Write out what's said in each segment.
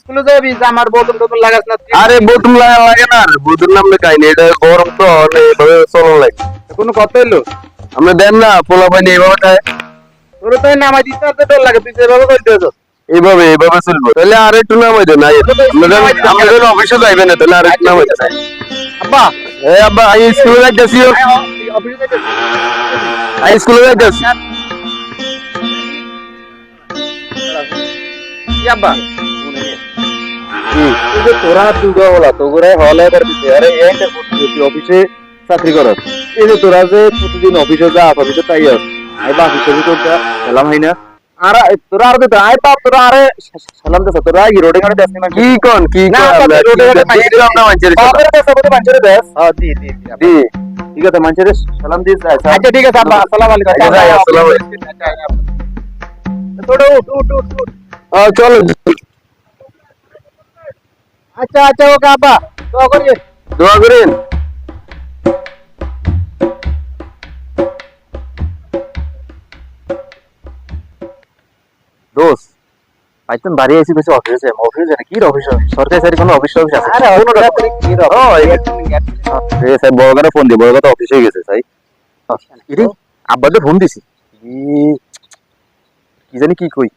স্কুলে যাবি যে আমার বোতল টোতল লাগাস না আরে বোতল লাগা লাগে না বোতল নামলে কাহিনি এটা গরম তো এভাবে চলন লাগে। কোনো কথা হইল আমরা দেন না পোলা পানি এইভাবে খায়। তোর তো নামাই দিতে আর ডর লাগে তুই যেভাবে করতে হতো এইভাবে এইভাবে চলবো। তাহলে আর একটু নামাই দেন না আমাদের অফিসে যাইবে না তাহলে আর একটু নামাই দেন। আব্বা। এ আব্বা আই স্কুলে যাইতেছি। অফিসে যাইতেছি। আই স্কুলে যাইতেছি। আব্বা। যে তোরা দুর্গা বলা তো করে হলে করে দিতে আরে একটা অফিসে চাকরি করস এই যে তোরা যে প্রতিদিন অফিসে যা অফিসে তাই আস আই বা অফিসে যা সালাম হয় না। আর তোরা আর দিতে আই পাপ তোরা আরে সালাম দেছ তোরা কি রোডে গাড়ি দেস না কি কোন কি না, রোডে ঘাটে মাইরে দিলাম না মানুষের সাথে। বাপের দেশ বলে মানুষের দেশ হ্যাঁ দি দি দি দি। ঠিক আছে মানুষের সালাম দিয়ে আচ্ছা ঠিক আছে আব্বা আসসালামু আলাইকুম। আচ্ছা, যাই, তোড়ো উঠ উঠ উঠ উঠ। চলো। আচ্ছা আচ্ছা ওকে আব্বা দোয়া করিয়ে। দোয়া করেন। দোষ পাইতেন বাড়ি আইসি কিছু অফিসে অফিসে কি অফিস সরকারি সারি কোনো অফিস অফিস আছে? আরে ওনো কি রকম ও, এই- এ স্যার বড় করে ফোন অফিসে গেছে ইরে দিছি। কি জানি কি কই।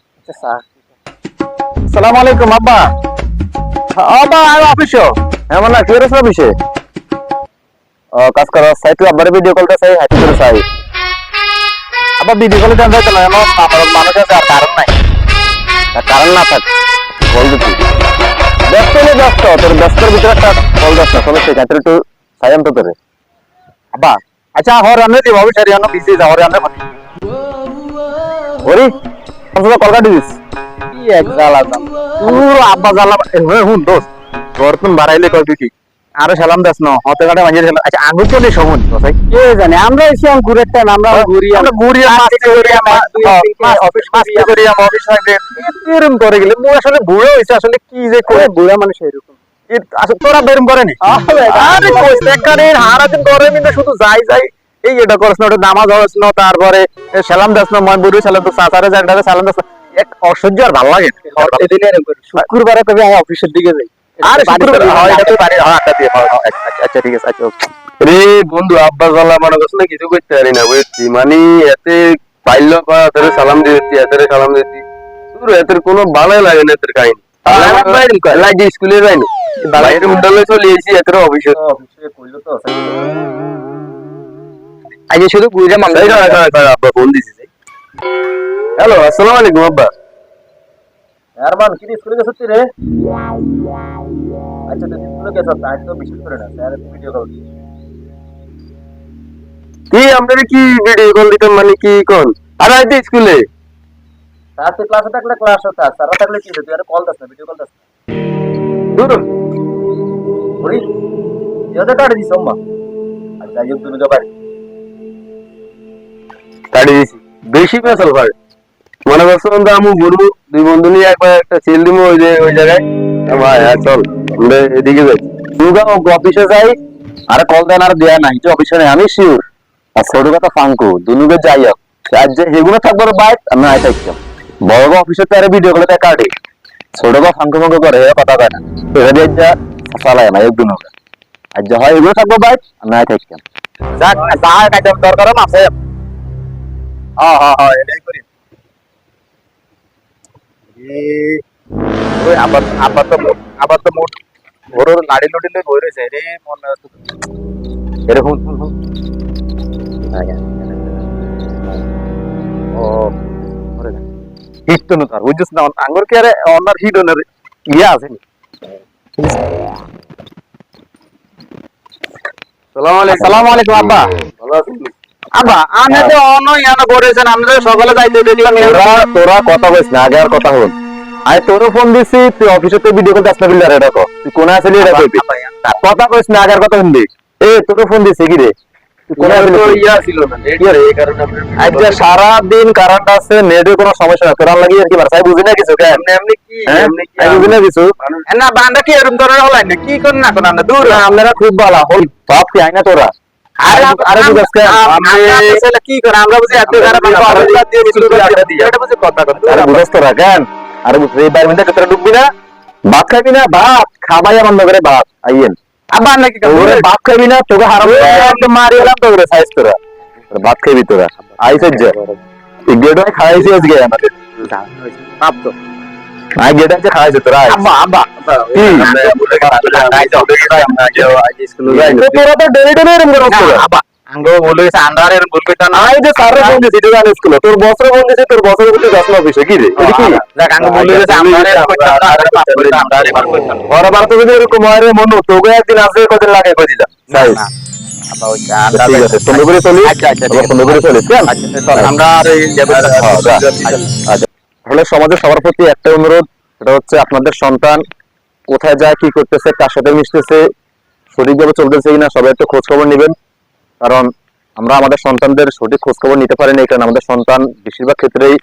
সালাম আলাইকুম আব্বা। আব্বা আমি অফিসে হ্যাঁ মানে কি রয়েছে অফিসে কাজ করা চাই তুই ভিডিও কলটা চাই হাইতে করে চাই আবার না নাই। কারণ না ব্যস্ত ব্যস্ত, তোর ব্যস্তর ভিতরে ব্যস্ত ঠিক আছে একটু সাইলেন্ট তো তোরে আব্বা আচ্ছা হর রান্না দিব অবশ্যই রান্না বিসি যাও রান্না পানি ওরে কমসে কল কাটি দিস। কি এক জ্বালা দাম? পুরো আব্বা জ্বালা হ্যাঁ, হুন দোস্ত তোর বাড়াইলে কয় তুই কি সালাম দাস ন হতে কাটে মাঝে সালাম আচ্ছা আঙ্গুর চলে সমন ভাই কে জানে? আমরা এসে ঘুরে টান আমরা ঘুরি আমরা ঘুরি আর মাস্তি অফিস মাস্তি করি আমরা অফিস থাকবে এরকম করে গেলে মু আসলে বুড়ো হইছে আসলে কি যে করে? বুড়া মানুষ এরকম এ- আসলে তোরা বেরম করেনি আরে কই দেখারে হারাদিন করে কিন্তু শুধু যাই যাই। এই এটা করছ না ওটা নামাজ হস না তারপরে সালাম দাস না মই বুড়ি সালাম তো সাসারে সালাম দাস এক অসহ্য আর ভালো লাগে শুক্রবারে কবে আমি অফিসের দিকে যাই আরে শুক্রবার হয় এটা তো বাড়ি হ্যাঁ আটটা দিয়ে আচ্ছা, আচ্ছা ঠিক আছে আচ্ছা okay। রে বন্ধু আব্বা জ্বালা মনে করছ না কিছু করতে পারি না বুঝছি মানে এতে পাইল পা এতে সালাম দিয়েছি এতে সালাম দিয়েছি তোর এতে কোনো ভালো লাগে না এদের কাহিনী লাগে স্কুলে যাইনি বাইরে চলে এসেছি এতে অফিসে অফিসে কইলো তো আজকে শুধু আব্বা ফোন হ্যালো আসসালামু আলাইকুম আব্বা। আর মান কি স্কুলে তুই রে? আচ্ছা তুই স্কুলে গেছিস আজ তো বিশেষ করে না স্যার ভিডিও কল কি আপনারা কি ভিডিও কল দিতাম মানে কি কোন আর আইতে স্কুলে স্যার তুই ক্লাসে থাকলে ক্লাস হতা স্যার থাকলে কি তুই আর কল দাস না ভিডিও কল দাস দূর বলি ইয়োতে কাট দিস আম্মা। আচ্ছা ইয়োত তুমি বাড়ি। কাটি দিছি। বেশি পেছাল ভাই মনে করছ আমরা আমু ঘুরবো দুই বন্ধু নিয়ে একবার একটা চেল দিব ওই যে, ওই জায়গায়? ভাই, আর চল, আমরা এদিকে যাই। দুর্গা অফিসে যাই, আরে কল দেন, আর দেয়া নাই অফিসে আমি শিওর আর ছোট কথা ফাঙ্কু দুনুকে যাই হোক। আর যে হেগুলো থাকব বাইক আমি আই থাকতাম বড় গো অফিসে তো আরে ভিডিও দেখা কাটে। ছোট গো ফাঙ্কু ফাঙ্কু করে কথা কয় না। এটা দিয়ে যা চালায় না এক দুনুকে আর যে হয়, এগুলো থাকব বাইক আমি আই থাকতাম যাক দরকার আছে হ্যাঁ হ্যাঁ হ্যাঁ এটাই করি। ওই আবার আবার তো আবার তো মোট ওর ওর লাড়ি লড়িলে বই রয়েছে রে মনে এরকম হুন হুন ও হিট তো তার বুঝছিস না? আঙ্গুর কি আরে অনার হিট ওনার ইয়ে আছে সালাম আলাইকুম। আসসালামু আলাইকুম আব্বা। ভালো আছেন আব্বা আমি তো অন্য ইয়ানা করেছেন আমি তো সকালে যাইতে দেখলাম তোরা তোরা কথা বলিস না আগে আর কথা হল আরে তোরও ফোন দিছি তুই অফিসে ভিডিও করতে আসতে বিল্লার এটা তুই কোনে আসলি এটা কইবি। কথা কইস না আগে আর কথা শুনবি এ তোরও ফোন দিছি কি রে? তুই কোনে আসলি তো ইয়া ছিল না নেট এই কারণে আমরা আজকে সারা দিন কারেন্ট আছে নেটের কোনো সমস্যা না তোরা লাগিয়ে কি বুঝি না কিছু কেন হ্যাঁ? বুঝি না কিছু? না বান্দা কি এরকম করে হলাই না কি কর না কোন দূর। আমরা খুব ভালো হল সব কি আইনা তোরা। আরে মধ্যে না? ভাত খাবি না? ভাত খাবাই আমার নগরে ভাত আইয়েন। আবার নাকি ভাত খাবি না? তোকে হারাম একদম মারি এলাম তোরে সাইজ তোরা। ভাত খাবি তোরা। আইসে যে। এই গেডো খাইছি আজকে আমাদের। আই গেডো যে খাইছে তোরা ফোন দিছি তোর বসরে বলতে না অফিসে কি রে ওরা বার তো যদি এরকম হয় রে মনু তোকে একদিন আসবে কদিন লাগে কই দিলাম আচ্ছা আচ্ছা আমরা তাহলে সমাজের সবার প্রতি একটা অনুরোধ, সেটা হচ্ছে আপনাদের সন্তান কোথায় যায়, কি করতেছে, কার সাথে মিশতেছে, সঠিকভাবে চলতেছে কিনা, সবাই একটু খোঁজ খবর নেবেন। কারণ আমরা আমাদের সন্তানদের সঠিক খোঁজ খবর নিতে পারি না কারণে আমাদের সন্তান বেশিরভাগ ক্ষেত্রেই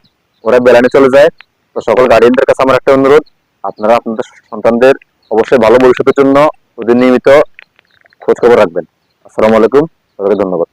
ওরা বেলানে চলে যায়। তো সকল গার্ডিয়ানদের কাছে আমার একটা অনুরোধ, আপনারা আপনাদের সন্তানদের অবশ্যই ভালো ভবিষ্যতের জন্য ওদের নিয়মিত খোঁজ খবর রাখবেন। আসসালামু আলাইকুম, সবাইকে ধন্যবাদ।